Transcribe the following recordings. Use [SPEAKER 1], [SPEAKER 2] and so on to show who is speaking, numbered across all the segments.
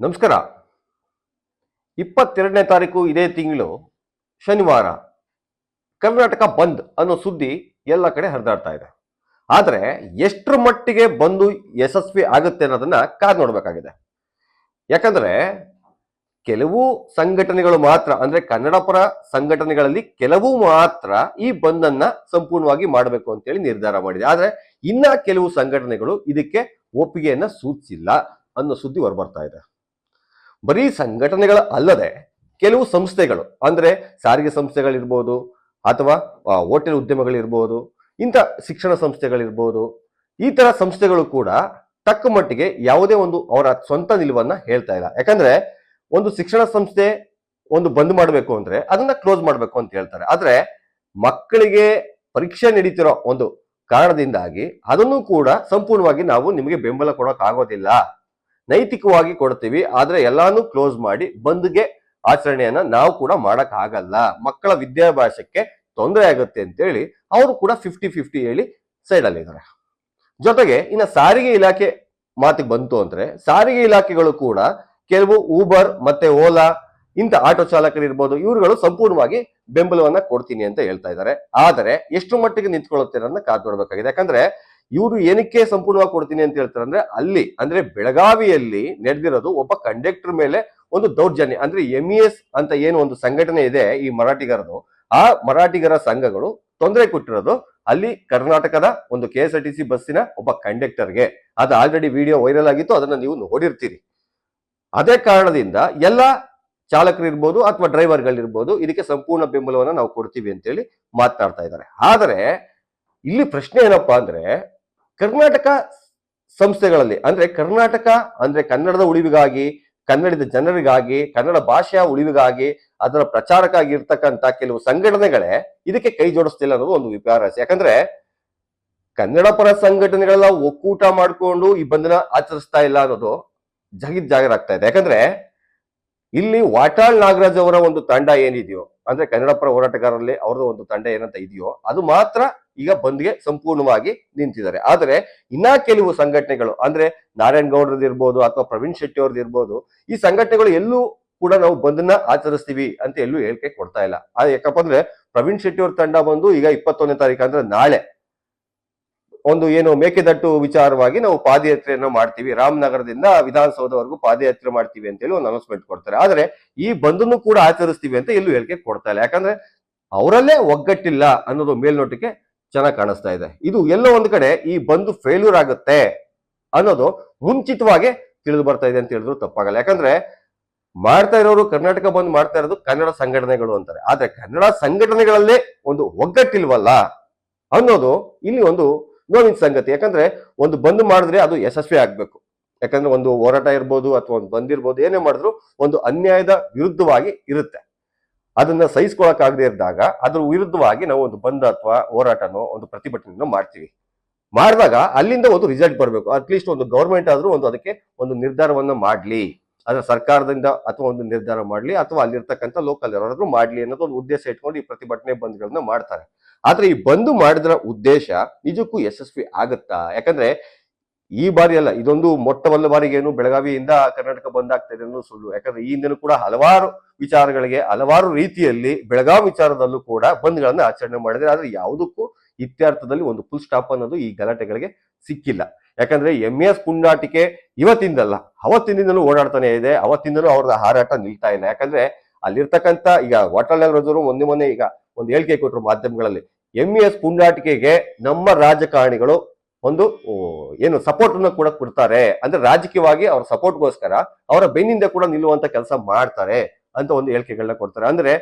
[SPEAKER 1] ನಮಸ್ಕಾರ. ಇಪ್ಪತ್ತೆರಡನೇ ತಾರೀಕು ಇದೇ ತಿಂಗಳು ಶನಿವಾರ. ಕರ್ನಾಟಕ ಬಂದ್ ಅನ್ನೋ ಸುದ್ದಿ ಎಲ್ಲ ಕಡೆ ಹರಿದಾಡ್ತಾ ಇದೆ. ಆದರೆ ಎಷ್ಟರ ಮಟ್ಟಿಗೆ ಬಂದು ಯಶಸ್ವಿ ಆಗುತ್ತೆ ಅನ್ನೋದನ್ನ ಕಾದ್ ನೋಡಬೇಕಾಗಿದೆ. ಯಾಕಂದ್ರೆ ಕೆಲವು ಸಂಘಟನೆಗಳು ಮಾತ್ರ, ಅಂದ್ರೆ ಕನ್ನಡ ಪರ ಸಂಘಟನೆಗಳಲ್ಲಿ ಕೆಲವು ಮಾತ್ರ ಈ ಬಂದನ್ನ ಸಂಪೂರ್ಣವಾಗಿ ಮಾಡಬೇಕು ಅಂತೇಳಿ ನಿರ್ಧಾರ ಮಾಡಿದೆ. ಆದರೆ ಇನ್ನ ಕೆಲವು ಸಂಘಟನೆಗಳು ಇದಕ್ಕೆ ಒಪ್ಪಿಗೆಯನ್ನ ಸೂಚಿಸಿಲ್ಲ ಅನ್ನೋ ಸುದ್ದಿ ಹೊರಬರ್ತಾ ಇದೆ. ಬರೀ ಸಂಘಟನೆಗಳ ಅಲ್ಲದೆ ಕೆಲವು ಸಂಸ್ಥೆಗಳು, ಅಂದರೆ ಸಾರಿಗೆ ಸಂಸ್ಥೆಗಳಿರ್ಬೋದು ಅಥವಾ ಹೋಟೆಲ್ ಉದ್ಯಮಗಳಿರ್ಬೋದು, ಇಂಥ ಶಿಕ್ಷಣ ಸಂಸ್ಥೆಗಳಿರ್ಬೋದು, ಈ ಥರ ಸಂಸ್ಥೆಗಳು ಕೂಡ ತಕ್ಕ ಮಟ್ಟಿಗೆ ಯಾವುದೇ ಒಂದು ಅವರ ಸ್ವಂತ ನಿಲುವನ್ನ ಹೇಳ್ತಾ ಇಲ್ಲ. ಯಾಕಂದ್ರೆ ಒಂದು ಶಿಕ್ಷಣ ಸಂಸ್ಥೆ ಒಂದು ಬಂದ್ ಮಾಡಬೇಕು ಅಂದ್ರೆ ಅದನ್ನ ಕ್ಲೋಸ್ ಮಾಡಬೇಕು ಅಂತ ಹೇಳ್ತಾರೆ. ಆದರೆ ಮಕ್ಕಳಿಗೆ ಪರೀಕ್ಷೆ ನಡೀತಿರೋ ಒಂದು ಕಾರಣದಿಂದಾಗಿ ಅದನ್ನು ಕೂಡ ಸಂಪೂರ್ಣವಾಗಿ ನಾವು ನಿಮಗೆ ಬೆಂಬಲ ಕೊಡೋಕ್ ಆಗೋದಿಲ್ಲ ನೈತಿಕವಾಗಿ ಕೊಡ್ತೀವಿ, ಆದ್ರೆ ಎಲ್ಲಾನು ಕ್ಲೋಸ್ ಮಾಡಿ ಬಂದ್ಗೆ ಆಚರಣೆಯನ್ನ ನಾವು ಕೂಡ ಮಾಡಕ್ ಆಗಲ್ಲ ಮಕ್ಕಳ ವಿದ್ಯಾಭ್ಯಾಸಕ್ಕೆ ತೊಂದರೆ ಆಗುತ್ತೆ ಅಂತೇಳಿ ಅವರು ಕೂಡ ಫಿಫ್ಟಿ ಫಿಫ್ಟಿ ಹೇಳಿ ಸೈಡ್ ಇದ್ದಾರೆ ಜೊತೆಗೆ ಇನ್ನ ಸಾರಿಗೆ ಇಲಾಖೆ ಮಾತಿಗೆ ಬಂತು ಅಂದ್ರೆ ಸಾರಿಗೆ ಇಲಾಖೆಗಳು ಕೂಡ ಕೆಲವು ಊಬರ್ ಮತ್ತೆ ಓಲಾ ಇಂಥ ಆಟೋ ಚಾಲಕರು ಇರ್ಬೋದು, ಇವರುಗಳು ಸಂಪೂರ್ಣವಾಗಿ ಬೆಂಬಲವನ್ನ ಕೊಡ್ತೀನಿ ಅಂತ ಹೇಳ್ತಾ ಇದ್ದಾರೆ ಆದರೆ ಎಷ್ಟು ಮಟ್ಟಿಗೆ ನಿಂತ್ಕೊಳ್ಳುತ್ತೆ ಅನ್ನೋದನ್ನ ಕಾದ್ ನೋಡ್ಬೇಕಾಗಿದೆ. ಯಾಕಂದ್ರೆ ಇವರು ಏನಕ್ಕೆ ಸಂಪೂರ್ಣವಾಗಿ ಕೊಡ್ತೀನಿ ಅಂತ ಹೇಳ್ತಾರೆ ಅಂದ್ರೆ ಅಲ್ಲಿ, ಅಂದ್ರೆ ಬೆಳಗಾವಿಯಲ್ಲಿ ನಡೆದಿರೋದು ಒಬ್ಬ ಕಂಡಕ್ಟರ್ ಮೇಲೆ ಒಂದು ದೌರ್ಜನ್ಯ, ಅಂದ್ರೆ ಎಂ ಎಸ್ ಅಂತ ಏನು ಒಂದು ಸಂಘಟನೆ ಇದೆ ಈ ಮರಾಠಿಗರದು, ಆ ಮರಾಠಿಗರ ಸಂಘಗಳು ತೊಂದರೆ ಕೊಟ್ಟಿರೋದು ಅಲ್ಲಿ ಕರ್ನಾಟಕದ ಒಂದು K S R T C ಬಸ್ಸಿನ ಒಬ್ಬ ಕಂಡಕ್ಟರ್ಗೆ ಅದು ಆಲ್ರೆಡಿ ವಿಡಿಯೋ ವೈರಲ್ ಆಗಿತ್ತು, ಅದನ್ನ ನೀವು ನೋಡಿರ್ತೀರಿ. ಅದೇ ಕಾರಣದಿಂದ ಎಲ್ಲ ಚಾಲಕರು ಇರ್ಬೋದು ಅಥವಾ ಡ್ರೈವರ್ಗಳಿರ್ಬೋದು ಇದಕ್ಕೆ ಸಂಪೂರ್ಣ ಬೆಂಬಲವನ್ನು ನಾವು ಕೊಡ್ತೀವಿ ಅಂತೇಳಿ ಮಾತನಾಡ್ತಾ ಇದ್ದಾರೆ. ಆದರೆ, ಇಲ್ಲಿ ಪ್ರಶ್ನೆ ಏನಪ್ಪಾ ಅಂದ್ರೆ ಕರ್ನಾಟಕ ಸಂಸ್ಥೆಗಳಲ್ಲಿ, ಅಂದ್ರೆ ಕರ್ನಾಟಕ, ಅಂದ್ರೆ ಕನ್ನಡದ ಉಳಿವಿಗಾಗಿ, ಕನ್ನಡದ ಜನರಿಗಾಗಿ, ಕನ್ನಡ ಭಾಷೆಯ ಉಳಿವಿಗಾಗಿ, ಅದರ ಪ್ರಚಾರಕ್ಕಾಗಿ ಇರ್ತಕ್ಕಂತ ಕೆಲವು ಸಂಘಟನೆಗಳೇ ಇದಕ್ಕೆ ಕೈ ಜೋಡಿಸ್ತಿಲ್ಲ ಅನ್ನೋದು ಒಂದು ವಿಪರ್ಯಾಸ ಯಾಕಂದ್ರೆ ಕನ್ನಡ ಪರ ಸಂಘಟನೆಗಳೆಲ್ಲ ಒಕ್ಕೂಟ ಮಾಡ್ಕೊಂಡು ಈ ಬಂಧನ ಆಚರಿಸ್ತಾ ಇಲ್ಲ ಅನ್ನೋದು ಜಗಿದ್ ಜಾಗರಾಗ್ತಾ ಇದೆ. ಯಾಕಂದ್ರೆ ಇಲ್ಲಿ ವಾಟಾಳ್ ನಾಗರಾಜ್ ಅವರ ಒಂದು ತಂಡ ಏನಿದೆಯೋ, ಅಂದ್ರೆ ಕನ್ನಡ ಪರ ಹೋರಾಟಗಾರರಲ್ಲಿ ಅವ್ರದ್ದು ಒಂದು ತಂಡ ಏನಂತ ಇದೆಯೋ, ಅದು ಮಾತ್ರ ಈಗ ಬಂದ್ಗೆ ಸಂಪೂರ್ಣವಾಗಿ ನಿಂತಿದ್ದಾರೆ. ಆದರೆ ಇನ್ನ ಕೆಲವು ಸಂಘಟನೆಗಳು, ಅಂದ್ರೆ ನಾರಾಯಣ್ ಗೌಡ್ರದ್ದು ಇರ್ಬೋದು ಅಥವಾ ಪ್ರವೀಣ್ ಶೆಟ್ಟಿ ಅವ್ರದ್ದು ಇರ್ಬೋದು, ಈ ಸಂಘಟನೆಗಳು ಎಲ್ಲೂ ಕೂಡ ನಾವು ಬಂದನ್ನ ಆಚರಿಸ್ತೀವಿ ಅಂತ ಎಲ್ಲೂ ಹೇಳಿಕೆ ಕೊಡ್ತಾ ಇಲ್ಲ. ಅದು ಯಾಕಪ್ಪ ಅಂದ್ರೆ ಪ್ರವೀಣ್ ಶೆಟ್ಟಿ ಅವ್ರ ತಂಡ ಬಂದು ಈಗ ಇಪ್ಪತ್ತೊಂದನೇ ತಾರೀಕು ಅಂದ್ರೆ ನಾಳೆ ಒಂದು ಏನು ಮೇಕೆದಟ್ಟು ವಿಚಾರವಾಗಿ ನಾವು ಪಾದಯಾತ್ರೆಯನ್ನು ಮಾಡ್ತೀವಿ. ರಾಮನಗರದಿಂದ ವಿಧಾನಸೌಧವರೆಗೂ ಪಾದಯಾತ್ರೆ ಮಾಡ್ತೀವಿ ಅಂತೇಳಿ ಒಂದು ಅನೌನ್ಸ್ಮೆಂಟ್ ಕೊಡ್ತಾರೆ. ಆದ್ರೆ ಈ ಬಂದನ್ನು ಕೂಡ ಆಚರಿಸ್ತೀವಿ ಅಂತ ಎಲ್ಲೂ ಹೇಳಿಕೆ ಕೊಡ್ತಾ ಇಲ್ಲ. ಯಾಕಂದ್ರೆ ಅವರಲ್ಲೇ ಒಗ್ಗಟ್ಟಿಲ್ಲ ಅನ್ನೋದು ಮೇಲ್ನೋಟಕ್ಕೆ ಚೆನ್ನಾಗಿ ಕಾಣಿಸ್ತಾ ಇದೆ. ಇದು ಎಲ್ಲೋ ಒಂದು ಕಡೆ ಈ ಬಂದು ಫೇಲ್ಯೂರ್ ಆಗುತ್ತೆ ಅನ್ನೋದು ಮುಂಚಿತವಾಗಿ ತಿಳಿದು ಬರ್ತಾ ಇದೆ ಅಂತ ಹೇಳಿದ್ರು ತಪ್ಪಾಗಲ್ಲ. ಯಾಕಂದ್ರೆ ಮಾಡ್ತಾ ಇರೋರು ಕರ್ನಾಟಕ ಬಂದ್ ಮಾಡ್ತಾ ಇರೋದು ಕನ್ನಡ ಸಂಘಟನೆಗಳು ಅಂತಾರೆ. ಆದ್ರೆ ಕನ್ನಡ ಸಂಘಟನೆಗಳಲ್ಲೇ ಒಂದು ಒಗ್ಗಟ್ಟಿಲ್ವಲ್ಲ ಅನ್ನೋದು ಇಲ್ಲಿ ಒಂದು ನೋವಿನ ಸಂಗತಿ. ಯಾಕಂದ್ರೆ ಒಂದು ಬಂದ್ ಮಾಡಿದ್ರೆ ಅದು ಯಶಸ್ವಿ ಆಗ್ಬೇಕು. ಯಾಕಂದ್ರೆ ಒಂದು ಹೋರಾಟ ಇರ್ಬೋದು ಅಥವಾ ಒಂದು ಬಂದಿರ್ಬೋದು ಏನೇ ಮಾಡಿದ್ರು ಒಂದು ಅನ್ಯಾಯದ ವಿರುದ್ಧವಾಗಿ ಇರುತ್ತೆ. ಅದನ್ನ ಸಹಿಸ್ಕೊಳಕ್ಕಾಗದೇ ಇದ್ದಾಗ ಅದ್ರ ವಿರುದ್ಧವಾಗಿ ನಾವು ಒಂದು ಬಂದ ಅಥವಾ ಹೋರಾಟನೋ ಒಂದು ಪ್ರತಿಭಟನೆಯನ್ನು ಮಾಡ್ತೀವಿ. ಮಾಡಿದಾಗ ಅಲ್ಲಿಂದ ಒಂದು ರಿಸಲ್ಟ್ ಬರಬೇಕು. ಅಟ್ಲೀಸ್ಟ್ ಒಂದು ಗೌರ್ಮೆಂಟ್ ಆದ್ರೂ ಒಂದು ಅದಕ್ಕೆ ಒಂದು ನಿರ್ಧಾರವನ್ನ ಮಾಡ್ಲಿ. ಅದರ ಸರ್ಕಾರದಿಂದ ಅಥವಾ ಒಂದು ನಿರ್ಧಾರ ಮಾಡ್ಲಿ ಅಥವಾ ಅಲ್ಲಿರ್ತಕ್ಕಂಥ ಲೋಕಲ್ ಯಾರಾದ್ರೂ ಮಾಡ್ಲಿ ಅನ್ನೋದು ಒಂದು ಉದ್ದೇಶ ಇಟ್ಕೊಂಡು ಈ ಪ್ರತಿಭಟನೆ ಬಂದ್ಗಳನ್ನ ಮಾಡ್ತಾರೆ. ಆದ್ರೆ ಈ ಬಂದು ಮಾಡಿದ್ರ ಉದ್ದೇಶ ನಿಜಕ್ಕೂ ಯಶಸ್ವಿ ಆಗುತ್ತಾ? ಯಾಕಂದ್ರೆ ಈ ಬಾರಿ ಅಲ್ಲ, ಇದೊಂದು ಮೊಟ್ಟಮೊದಲ ಬಾರಿಗೆ ಏನು ಬೆಳಗಾವಿಯಿಂದ ಕರ್ನಾಟಕ ಬಂದ್ ಆಗ್ತಾ ಇದೆ ಅನ್ನೋ ಸುಳ್ಳು. ಯಾಕಂದ್ರೆ ಈ ಹಿಂದೆನೂ ಕೂಡ ಹಲವಾರು ವಿಚಾರಗಳಿಗೆ ಹಲವಾರು ರೀತಿಯಲ್ಲಿ ಬೆಳಗಾವಿ ವಿಚಾರದಲ್ಲೂ ಕೂಡ ಬಂದ್ಗಳನ್ನ ಆಚರಣೆ ಮಾಡಿದ್ರೆ ಆದ್ರೆ ಯಾವುದಕ್ಕೂ ಇತ್ಯರ್ಥದಲ್ಲಿ ಒಂದು ಫುಲ್ ಸ್ಟಾಪ್ ಅನ್ನೋದು ಈ ಗಲಾಟೆಗಳಿಗೆ ಸಿಕ್ಕಿಲ್ಲ. ಯಾಕಂದ್ರೆ ಎಂ ಎಸ್ ಕುಂಡಾಟಿಕೆ ಇವತ್ತಿಂದಲ್ಲ ಅವತ್ತಿನಿಂದಲೂ ಓಡಾಡ್ತಾನೆ ಇದೆ. ಅವತ್ತಿಂದಲೂ ಅವ್ರದ್ದು ಹಾರಾಟ ನಿಲ್ತಾ ಇಲ್ಲ. ಯಾಕಂದ್ರೆ ಅಲ್ಲಿರ್ತಕ್ಕಂಥ ಈಗ ವಾಟಾಳ್ ನಾಗರಾಜರು ಮೊನ್ನೆ ಮೊನ್ನೆ ಈಗ ಒಂದು ಹೇಳಿಕೆ ಕೊಟ್ಟರು ಮಾಧ್ಯಮಗಳಲ್ಲಿ ಎಂ ಎಸ್ ಪುಂಡಾಟಿಕೆಗೆ ನಮ್ಮ ರಾಜಕಾರಣಿಗಳು ಒಂದು ಏನು ಸಪೋರ್ಟ್ ಅನ್ನು ಕೂಡ ಕೊಡ್ತಾರೆ. ಅಂದ್ರೆ ರಾಜಕೀಯವಾಗಿ ಅವ್ರ ಸಪೋರ್ಟ್ಗೋಸ್ಕರ ಅವರ ಬೆನ್ನಿಂದ ಕೂಡ ನಿಲ್ಲುವಂತ ಕೆಲಸ ಮಾಡ್ತಾರೆ ಅಂತ ಒಂದು ಹೇಳಿಕೆಗಳನ್ನ ಕೊಡ್ತಾರೆ. ಅಂದ್ರೆ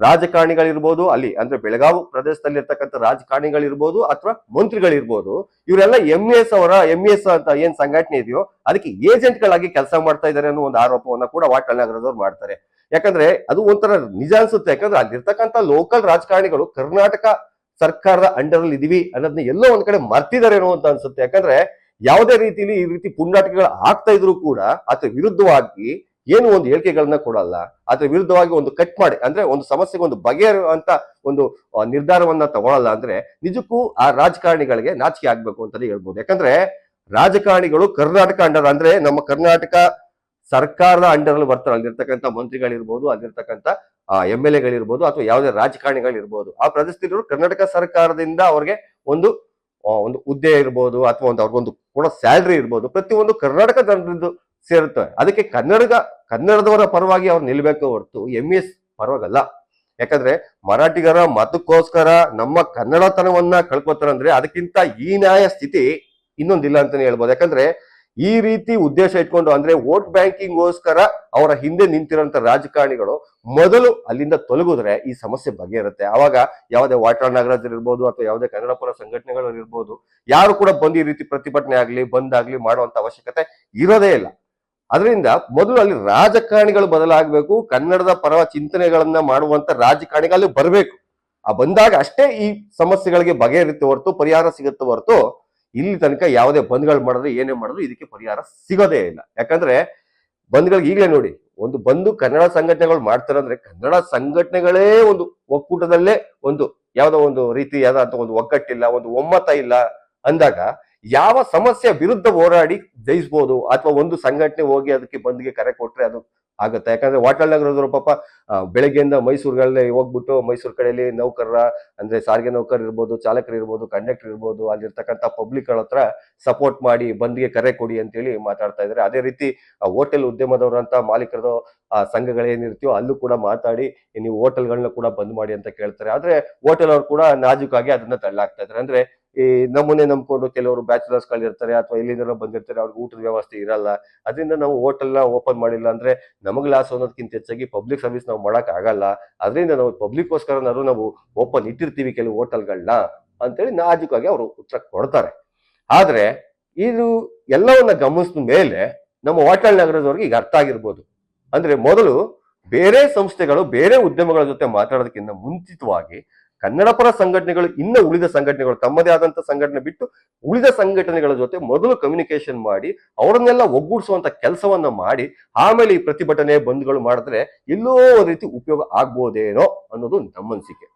[SPEAKER 1] ರಾಜಕಾರಣಿಗಳಿರ್ಬೋದು, ಅಲ್ಲಿ ಅಂದ್ರೆ ಬೆಳಗಾವಿ ಪ್ರದೇಶದಲ್ಲಿ ಇರ್ತಕ್ಕಂಥ ರಾಜಕಾರಣಿಗಳಿರ್ಬೋದು ಅಥವಾ ಮಂತ್ರಿಗಳಿರ್ಬೋದು, ಇವರೆಲ್ಲ ಎಂ ಎಸ್ ಅವರ ಎಂ ಎಸ್ ಅಂತ ಏನ್ ಸಂಘಟನೆ ಇದೆಯೋ ಅದಕ್ಕೆ ಏಜೆಂಟ್ಗಳಾಗಿ ಕೆಲಸ ಮಾಡ್ತಾ ಇದ್ದಾರೆ ಅನ್ನೋ ಒಂದು ಆರೋಪವನ್ನ ಕೂಡ ವಾಟಾಳ್ ನಗರದವ್ರು ಮಾಡ್ತಾರೆ. ಯಾಕಂದ್ರೆ ಅದು ಒಂಥರ ನಿಜ ಅನ್ಸುತ್ತೆ. ಯಾಕಂದ್ರೆ ಅಲ್ಲಿರ್ತಕ್ಕಂಥ ಲೋಕಲ್ ರಾಜಕಾರಣಿಗಳು ಕರ್ನಾಟಕ ಸರ್ಕಾರದ ಅಂಡರ್ ಅಲ್ಲಿ ಇದೀವಿ ಅನ್ನೋದನ್ನ ಎಲ್ಲೋ ಒಂದ್ ಕಡೆ ಮರ್ತಿದಾರೇನೋ ಅಂತ ಅನ್ಸುತ್ತೆ. ಯಾಕಂದ್ರೆ ಯಾವುದೇ ರೀತಿಲಿ ಈ ರೀತಿ ಪುಂಡಾಟಿಕೆಗಳು ಆಗ್ತಾ ಇದ್ರು ಕೂಡ ಅದ್ರ ವಿರುದ್ಧವಾಗಿ ಏನು ಒಂದು ಹೇಳಿಕೆಗಳನ್ನ ಕೊಡಲ್ಲ. ಅದ್ರ ವಿರುದ್ಧವಾಗಿ ಒಂದು ಕಟ್ ಮಾಡಿ, ಅಂದ್ರೆ ಒಂದು ಸಮಸ್ಯೆಗೆ ಒಂದು ಬಗೆಹರುವಂತ ಒಂದು ನಿರ್ಧಾರವನ್ನ ತಗೊಳಲ್ಲ ಅಂದ್ರೆ ನಿಜಕ್ಕೂ ಆ ರಾಜಕಾರಣಿಗಳಿಗೆ ನಾಚಿಕೆ ಆಗ್ಬೇಕು ಅಂತಾನೆ ಹೇಳ್ಬೋದು. ಯಾಕಂದ್ರೆ ರಾಜಕಾರಣಿಗಳು ಕರ್ನಾಟಕ ಅಂಡರ್ ಅಂದ್ರೆ ನಮ್ಮ ಕರ್ನಾಟಕ ಸರ್ಕಾರದ ಅಂಡರ್ ಅಲ್ಲಿ ಬರ್ತಾರೆ. ಅಲ್ಲಿರ್ತಕ್ಕಂಥ ಮಂತ್ರಿಗಳಿರ್ಬೋದು, ಅಲ್ಲಿರ್ತಕ್ಕಂಥ ಎಂ ಎಲ್ ಎಗಳಿರ್ಬೋದು ಅಥವಾ ಯಾವುದೇ ರಾಜಕಾರಣಿಗಳಿರ್ಬೋದು, ಆ ಪ್ರದೇಶದಲ್ಲಿರೋ ಕರ್ನಾಟಕ ಸರ್ಕಾರದಿಂದ ಅವ್ರಿಗೆ ಒಂದು ಒಂದು ಹುದ್ದೆ ಇರ್ಬೋದು ಅಥವಾ ಒಂದು ಅವ್ರಿಗೊಂದು ಕೂಡ ಸ್ಯಾಲ್ರಿ ಇರ್ಬೋದು, ಪ್ರತಿಯೊಂದು ಕರ್ನಾಟಕ ಜನರದ್ದು ಸೇರುತ್ತವೆ ಅದಕ್ಕೆ ಕನ್ನಡದ ಕನ್ನಡದವರ ಪರವಾಗಿ ಅವ್ರು ನಿಲ್ಬೇಕು ಹೊರತು ಎಂ ಎಸ್ ಪರವಾಗಲ್ಲ. ಯಾಕಂದ್ರೆ ಮರಾಠಿಗರ ಮತಕ್ಕೋಸ್ಕರ ನಮ್ಮ ಕನ್ನಡತನವನ್ನ ಕಳ್ಕೊತಾರಂದ್ರೆ ಅದಕ್ಕಿಂತ ಈ ನ್ಯಾಯ ಸ್ಥಿತಿ ಇನ್ನೊಂದಿಲ್ಲ ಅಂತಾನೆ ಹೇಳ್ಬೋದು. ಯಾಕಂದ್ರೆ ಈ ರೀತಿ ಉದ್ದೇಶ ಇಟ್ಕೊಂಡು ಅಂದ್ರೆ ವೋಟ್ ಬ್ಯಾಂಕಿಂಗ್ಗೋಸ್ಕರ ಅವರ ಹಿಂದೆ ನಿಂತಿರೋಂಥ ರಾಜಕಾರಣಿಗಳು ಮೊದಲು ಅಲ್ಲಿಂದ ತೊಲಗಿದ್ರೆ ಈ ಸಮಸ್ಯೆ ಬಗೆಯಿರುತ್ತೆ ಅವಾಗ ಯಾವುದೇ ವಾಟಾಳ್ ನಾಗರಾಜ್ ಇರ್ಬೋದು ಅಥವಾ ಯಾವುದೇ ಕನ್ನಡ ಪರ ಸಂಘಟನೆಗಳು ಇರ್ಬೋದು, ಯಾರು ಕೂಡ ಬಂದು ಈ ರೀತಿ ಪ್ರತಿಭಟನೆ ಆಗ್ಲಿ ಬಂದ್ ಆಗ್ಲಿ ಮಾಡುವಂತ ಅವಶ್ಯಕತೆ ಇರೋದೇ ಇಲ್ಲ. ಅದರಿಂದ ಮೊದಲು ಅಲ್ಲಿ ರಾಜಕಾರಣಿಗಳು ಬದಲಾಗಬೇಕು, ಕನ್ನಡದ ಪರ ಚಿಂತನೆಗಳನ್ನ ಮಾಡುವಂತ ರಾಜಕಾರಣಿಗಳು ಬರಬೇಕು. ಆ ಬಂದಾಗ ಅಷ್ಟೇ ಈ ಸಮಸ್ಯೆಗಳಿಗೆ ಬಗೆಹರಿತ್ತೆ ಹೊರತು, ಪರಿಹಾರ ಸಿಗುತ್ತೆ ಹೊರತು ಇಲ್ಲಿ ತನಕ ಯಾವುದೇ ಬಂದ್ಗಳು ಮಾಡಿದ್ರೆ ಏನೇ ಮಾಡಿದ್ರು ಇದಕ್ಕೆ ಪರಿಹಾರ ಸಿಗೋದೇ ಇಲ್ಲ. ಯಾಕಂದ್ರೆ ಬಂದ್ಗಳಿಗೆ ಈಗಲೇ ನೋಡಿ, ಒಂದು ಬಂದು ಕನ್ನಡ ಸಂಘಟನೆಗಳು ಮಾಡ್ತಾರೆ ಅಂದ್ರೆ ಕನ್ನಡ ಸಂಘಟನೆಗಳೇ ಒಂದು ಒಕ್ಕೂಟದಲ್ಲೇ ಒಂದು ಯಾವುದೋ ಒಂದು ರೀತಿ ರೀತಿಯಾದಂತ ಒಂದು ಒಗ್ಗಟ್ಟಿಲ್ಲ, ಒಂದು ಒಮ್ಮತ ಇಲ್ಲ ಅಂದಾಗ ಯಾವ ಸಮಸ್ಯೆ ವಿರುದ್ಧ ಹೋರಾಡಿ ಜಯಿಸ್ಬೋದು ಅಥವಾ ಒಂದು ಸಂಘಟನೆ ಹೋಗಿ ಅದಕ್ಕೆ ಬಂದ್ಗೆ ಕರೆ ಕೊಟ್ರೆ ಅದು ಆಗುತ್ತೆ. ಯಾಕಂದ್ರೆ ವಾಟಾಳ್ ನಗರದವರು ಪಾಪ ಬೆಳಗ್ಗೆಯಿಂದ ಮೈಸೂರುಗಳಲ್ಲೇ ಹೋಗ್ಬಿಟ್ಟು ಮೈಸೂರು ಕಡೆಯಲ್ಲಿ ನೌಕರರ, ಅಂದ್ರೆ ಸಾರಿಗೆ ನೌಕರ ಇರ್ಬೋದು, ಚಾಲಕರು ಇರ್ಬೋದು, ಕಂಡಕ್ಟರ್ ಇರ್ಬೋದು, ಅಲ್ಲಿರ್ತಕ್ಕಂಥ ಪಬ್ಲಿಕ್ಗಳ ಹತ್ರ ಸಪೋರ್ಟ್ ಮಾಡಿ ಬಂದ್ಗೆ ಕರೆ ಕೊಡಿ ಅಂತೇಳಿ ಮಾತಾಡ್ತಾ ಇದ್ದಾರೆ. ಅದೇ ರೀತಿ ಹೋಟೆಲ್ ಉದ್ಯಮದವರಂತ ಮಾಲೀಕರದು, ಆ ಸಂಘಗಳೇನಿರ್ತೀಯೋ ಅಲ್ಲೂ ಕೂಡ ಮಾತಾಡಿ ನೀವು ಹೋಟೆಲ್ಗಳನ್ನ ಕೂಡ ಬಂದ್ ಮಾಡಿ ಅಂತ ಕೇಳ್ತಾರೆ. ಆದ್ರೆ ಹೋಟೆಲ್ ಅವ್ರು ಕೂಡ ನಾಜೂಕಾಗಿ ಅದನ್ನ ತಳ್ಳಾಕ್ತಾ ಇದ್ದಾರೆ. ಅಂದ್ರೆ ಈ ನಮ್ಮನ್ನೇ ನಂಬ್ಕೊಂಡು ಕೆಲವರು ಬ್ಯಾಚುಲರ್ಸ್ ಗಳಿರ್ತಾರೆ ಅಥವಾ ಎಲ್ಲಿಂದ ಬಂದಿರ್ತಾರೆ, ಅವ್ರಿಗೆ ಊಟದ ವ್ಯವಸ್ಥೆ ಇರಲ್ಲ. ಅದರಿಂದ ನಾವು ಹೋಟೆಲ್ನ ಓಪನ್ ಮಾಡಿಲ್ಲ ಅಂದ್ರೆ ನಮಗೆ ಲಾಸ್ ಅನ್ನೋದಕ್ಕಿಂತ ಹೆಚ್ಚಾಗಿ ಪಬ್ಲಿಕ್ ಸರ್ವಿಸ್ ನಾವು ಮಾಡಕ್ ಆಗಲ್ಲ. ಅದರಿಂದ ನಾವು ಪಬ್ಲಿಕ್ಗೋಸ್ಕರನಾದ್ರು ನಾವು ಓಪನ್ ಇಟ್ಟಿರ್ತೀವಿ ಕೆಲವು ಹೋಟೆಲ್ಗಳನ್ನ ಅಂತೇಳಿ ನಾಜಿಕವಾಗಿ ಅವರು ಉತ್ತರ ಕೊಡ್ತಾರೆ. ಆದ್ರೆ ಇದು ಎಲ್ಲವನ್ನ ಗಮನಿಸಿದ ಮೇಲೆ ನಮ್ಮ ಹೋಟೆಲ್ ನಗರದವ್ರಿಗೆ ಈಗ ಅರ್ಥ ಆಗಿರ್ಬೋದು. ಅಂದ್ರೆ ಮೊದಲು ಬೇರೆ ಸಂಸ್ಥೆಗಳು, ಬೇರೆ ಉದ್ಯಮಗಳ ಜೊತೆ ಮಾತಾಡೋದಕ್ಕಿಂತ ಮುಂಚಿತವಾಗಿ ಕನ್ನಡ ಪರ ಸಂಘಟನೆಗಳು ಇನ್ನು ಉಳಿದ ಸಂಘಟನೆಗಳು ತಮ್ಮದೇ ಆದಂತ ಸಂಘಟನೆ ಬಿಟ್ಟು ಉಳಿದ ಸಂಘಟನೆಗಳ ಜೊತೆ ಮೊದಲು ಕಮ್ಯುನಿಕೇಶನ್ ಮಾಡಿ ಅವರನ್ನೆಲ್ಲ ಒಗ್ಗೂಡಿಸುವಂತ ಕೆಲಸವನ್ನ ಮಾಡಿ ಆಮೇಲೆ ಈ ಪ್ರತಿಭಟನೆ ಬಂದ್ಗಳು ಮಾಡಿದ್ರೆ ಎಲ್ಲೋ ರೀತಿ ಉಪಯೋಗ ಆಗ್ಬೋದೇನೋ ಅನ್ನೋದು ನಮ್ಮ ಅನಿಸಿಕೆ